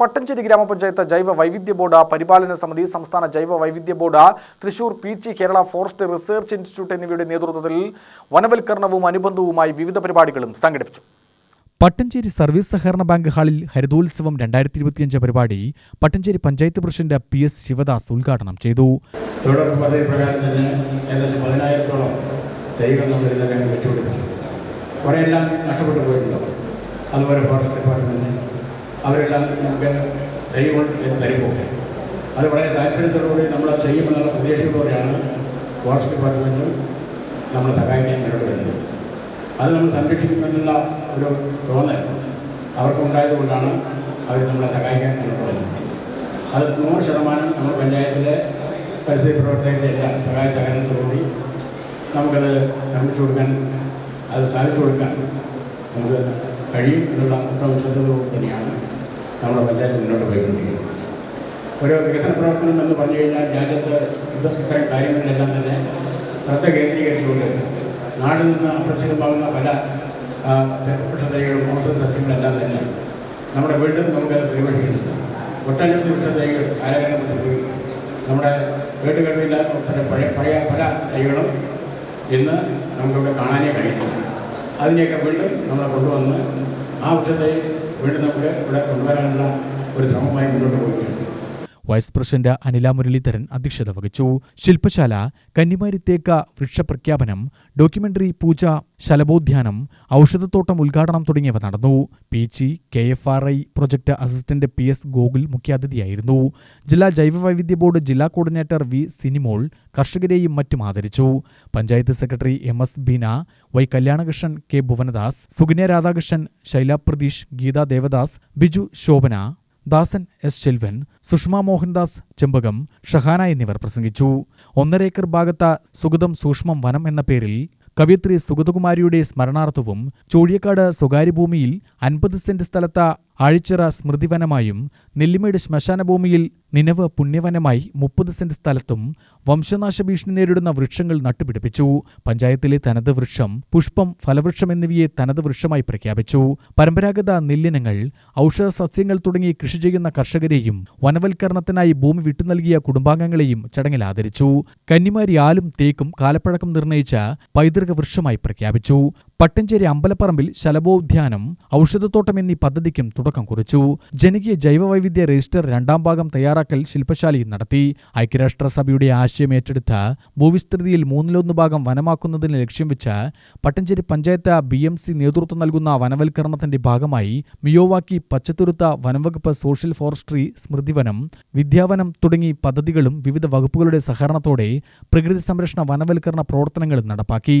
പട്ടഞ്ചേരി ഗ്രാമപഞ്ചായത്ത് ജൈവ വൈവിധ്യ ബോർഡ് പരിപാലന സമിതി സംസ്ഥാന ജൈവ വൈവിധ്യ board Thrissur P G Kerala forest research institute എന്നിവയുടെ നേതൃത്വത്തിൽ വനവൽക്കരണവും അനുബന്ധവുമായി വിവിധ പരിപാടികളും സംഘടിപ്പിച്ചു. പട്ടഞ്ചേരി സർവീസ് സഹകരണ ബാങ്ക് ഹാളിൽ ഹരിതോത്സവം രണ്ടായിരത്തി ഇരുപത്തിയഞ്ച് പരിപാടി Pattancheri panchayat president P S Sivadas ഉദ്ഘാടനം ചെയ്തു. തൊഴിലുറപ്പ് പദ്ധതി പ്രകാരം തന്നെ ഏകദേശം പതിനായിരത്തോളം തൈകൾ നമ്മൾ ഇതിനകം വെച്ചുപിടിപ്പിച്ചു. കുറേയെല്ലാം നഷ്ടപ്പെട്ടു പോയിട്ടുണ്ടാവും അതുപോലെ ഫോറസ്റ്റ് ഡിപ്പാർട്ട്മെന്റ് അവരെല്ലാം നമുക്ക് തൈകൾ തരുമ്പോൾ അത് വളരെ താല്പര്യത്തോടുകൂടി നമ്മൾ ചെയ്യുമെന്നുള്ള പ്രതീക്ഷയോടെയാണ് ഫോറസ്റ്റ് ഡിപ്പാർട്ട്മെന്റും നമ്മളെ സഹായിക്കാൻ മുന്നോട്ട് വരുന്നത്. അത് നമ്മൾ സംരക്ഷിക്കുമെന്നുള്ള ഒരു തോന്നൽ അവർക്കുണ്ടായതുകൊണ്ടാണ് അവർ നമ്മളെ സഹായിക്കാൻ മുന്നോട്ട് വരുന്നത്. അത് നൂറ് ശതമാനം നമ്മുടെ പഞ്ചായത്തിലെ പരിസ്ഥിതി പ്രവർത്തകരുടെ എല്ലാ സഹായ സഹകരണത്തോടുകൂടി നമുക്കത് നിർമ്മിച്ചു കൊടുക്കാൻ അത് സാധിച്ചു കൊടുക്കാൻ നമുക്ക് കഴിയും എന്നുള്ള ഉത്തമ വിശ്വാസത്തോടു തന്നെയാണ് നമ്മുടെ പഞ്ചായത്ത് മുന്നോട്ട് പോയിക്കൊണ്ടിരിക്കുന്നത് ഓരോ വികസന പ്രവർത്തനം എന്ന് പറഞ്ഞു കഴിഞ്ഞാൽ രാജ്യത്ത് ഇത് ഇത്തരം കാര്യങ്ങളിലെല്ലാം തന്നെ ശ്രദ്ധ കേന്ദ്രീകരിച്ചുകൊണ്ട് നാടിൽ നിന്ന് അപ്രസിദ്ധമാകുന്ന പല വൃക്ഷത്തൈകളും ഔഷധ സസ്യങ്ങളെല്ലാം തന്നെ നമ്മുടെ വീണ്ടും നമുക്ക് പരിപോഷിക്കുന്നുണ്ട് ഒട്ടനവധി വൃക്ഷത്തൈകൾ കാലഘട്ടത്തിൽ പോയി. നമ്മുടെ വീട്ടുകളിലെ പഴയ പഴയ പല തൈകളും ഇന്ന് നമുക്കിവിടെ കാണാനേ കഴിയുന്നു. അതിനെയൊക്കെ വീണ്ടും നമ്മളെ കൊണ്ടുവന്ന് ആ വൃക്ഷത്തെ വീണ്ടും നമുക്ക് ഇവിടെ കൊണ്ടുവരാനുള്ള ഒരു ശ്രമമായി മുന്നോട്ട് പോവുകയാണ് വൈസ് പ്രസിഡന്റ് അനില മുരളീധരൻ അധ്യക്ഷത വഹിച്ചു. ശില്പശാല കന്നിമാരി തേക്ക വൃക്ഷപ്രഖ്യാപനം ഡോക്യുമെന്ററി പൂജ ശലഭോദ്യാനം ഔഷധത്തോട്ടം ഉദ്ഘാടനം തുടങ്ങിയവ നടന്നു. P G K F R I project assistant P S Gokul മുഖ്യാതിഥിയായിരുന്നു. ജില്ലാ ജൈവവൈവിധ്യ ബോർഡ് ജില്ലാ കോർഡിനേറ്റർ വി സിനിമോൾ കർഷകരെയും മറ്റും ആദരിച്ചു. Panchayat secretary M S Beena Y Kalyanakrishnan K Bhuvanadas Sukanya Radhakrishnan Shaila Pratheesh Geetha Devadas Biju Shobhana Dasan S Chelvan Sushama Mohandas Chembakam Shahana എന്നിവർ പ്രസംഗിച്ചു. ഒന്നര acre ഭാഗത്ത് സുഗതം സൂക്ഷ്മം വനം എന്ന പേരിൽ കവിയത്രി സുഗതകുമാരിയുടെ സ്മരണാർത്ഥവും ചോഴിയക്കാട് സ്വകാര്യ ഭൂമിയിൽ അൻപത് സെന്റ് സ്ഥലത്ത് ആഴിച്ചിറ സ്മൃതിവനമായും നെല്ലിമേട് ശ്മശാന ഭൂമിയിൽ നിലവ് പുണ്യവനമായി മുപ്പത് സെന്റ് സ്ഥലത്തും വംശനാശ ഭീഷണി നേരിടുന്ന വൃക്ഷങ്ങൾ നട്ടുപിടിപ്പിച്ചു. പഞ്ചായത്തിലെ തനത് വൃക്ഷം പുഷ്പം ഫലവൃക്ഷം എന്നിവയെ തനത് വൃക്ഷമായി പ്രഖ്യാപിച്ചു. പരമ്പരാഗത നെല്ലിനങ്ങൾ ഔഷധ സസ്യങ്ങൾ തുടങ്ങി കൃഷി ചെയ്യുന്ന കർഷകരെയും വനവൽക്കരണത്തിനായി ഭൂമി വിട്ടു നൽകിയ കുടുംബാംഗങ്ങളെയും ചടങ്ങിൽ ആദരിച്ചു. കന്നിമാരി ആലും തേക്കും കാലപ്പഴക്കം നിർണയിച്ച പൈതൃക വൃക്ഷമായി പ്രഖ്യാപിച്ചു. പട്ടഞ്ചേരി അമ്പലപ്പറമ്പിൽ ശലഭോദ്യാനം ഔഷധത്തോട്ടം എന്നീ പദ്ധതിക്കും തുടക്കം കുറിച്ചു. ജനകീയ ജൈവവൈവിധ്യ രജിസ്റ്റർ രണ്ടാം ഭാഗം തയ്യാറാക്കൽ ശില്പശാലയും നടത്തി. ഐക്യരാഷ്ട്രസഭയുടെ ആശയം ഏറ്റെടുത്ത ഭൂവിസ്തൃതിയിൽ മൂന്നിലൊന്ന് ഭാഗം വനമാക്കുന്നതിന് ലക്ഷ്യം വെച്ച് Pattancheri panchayat B M C നേതൃത്വം നൽകുന്ന വനവൽക്കരണത്തിന്റെ ഭാഗമായി മിയോവാക്കി പച്ചത്തുരുത്ത വനംവകുപ്പ് സോഷ്യൽ ഫോറസ്ട്രി സ്മൃതിവനം വിദ്യാവനം തുടങ്ങി പദ്ധതികളും വിവിധ വകുപ്പുകളുടെ സഹകരണത്തോടെ പ്രകൃതി സംരക്ഷണ വനവൽക്കരണ പ്രവർത്തനങ്ങളും നടപ്പാക്കി.